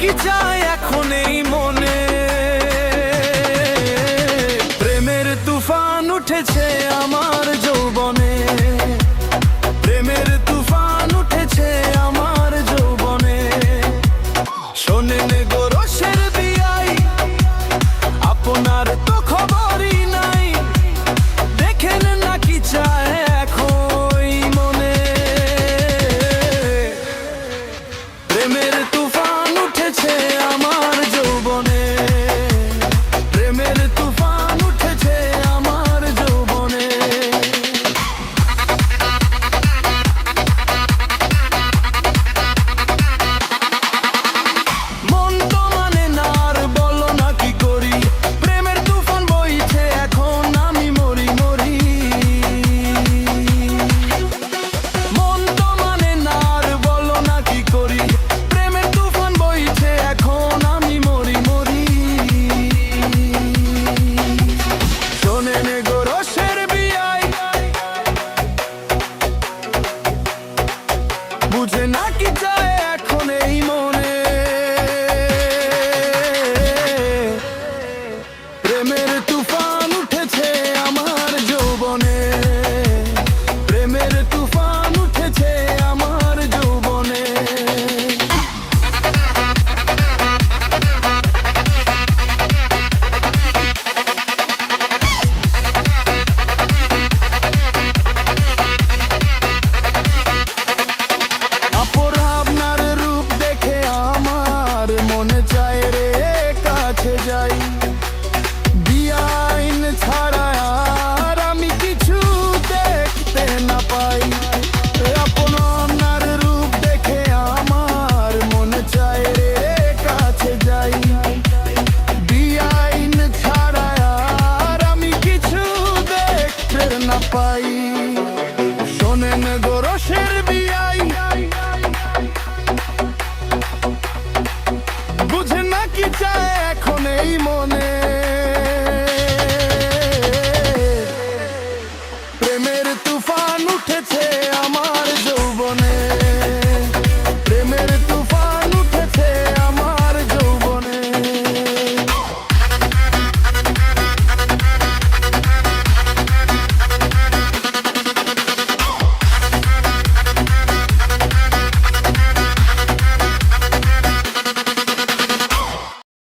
কি চায় এখন এই মনে? প্রেমের তুফান উঠেছে আমার যৌবনে। প্রেমের তুফান উঠেছে আমার যৌবনে। শোনেন গো এই মনে। প্রেমের তুফান উঠেছে আমার যৌবনে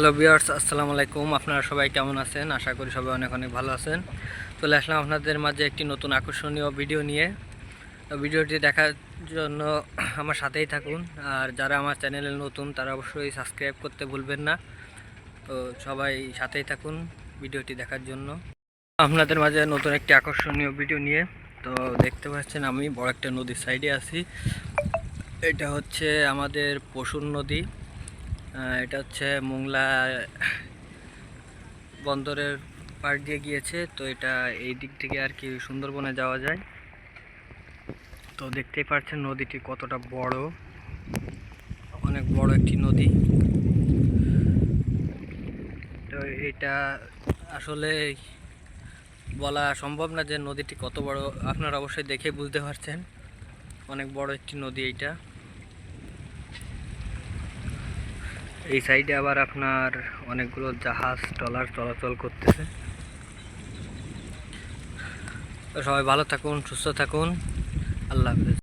হ্যালো বিয়ার্স আসসালামু আলাইকুম। আপনারা সবাই কেমন আছেন? আশা করি সবাই অনেক অনেক ভালো আছেন। চলে আসলাম আপনাদের মাঝে একটি নতুন আকর্ষণীয় ভিডিও নিয়ে। ভিডিওটি দেখার জন্য আমার সাথেই থাকুন। আর যারা আমার চ্যানেলে নতুন, তারা অবশ্যই সাবস্ক্রাইব করতে ভুলবেন না। তো সবাই সাথেই থাকুন ভিডিওটি দেখার জন্য। আপনাদের মাঝে নতুন একটি আকর্ষণীয় ভিডিও নিয়ে। তো দেখতে পাচ্ছেন আমি বড় একটা নদীর সাইডে আছি। এটা হচ্ছে আমাদের পশুর নদী। এটা হচ্ছে মোংলা বন্দরের পার দিয়ে গিয়েছে, তো এটা এই দিক থেকে আর কি সুন্দরবনে যাওয়া যায়। তো দেখতেই পাচ্ছেন নদীটি কতটা বড়, অনেক বড় একটি নদী। তো এটা আসলে বলা সম্ভব না যে নদীটি কত বড়, আপনারা অবশ্যই দেখে বুঝতে পারছেন। অনেক বড় একটি নদী এইটা। এই সাইডে আবার আপনার অনেকগুলো জাহাজ, ট্রলার চলাচল করতেছে। সবাই ভালো থাকুন, সুস্থ থাকুন। আল্লাহ হাফেজ।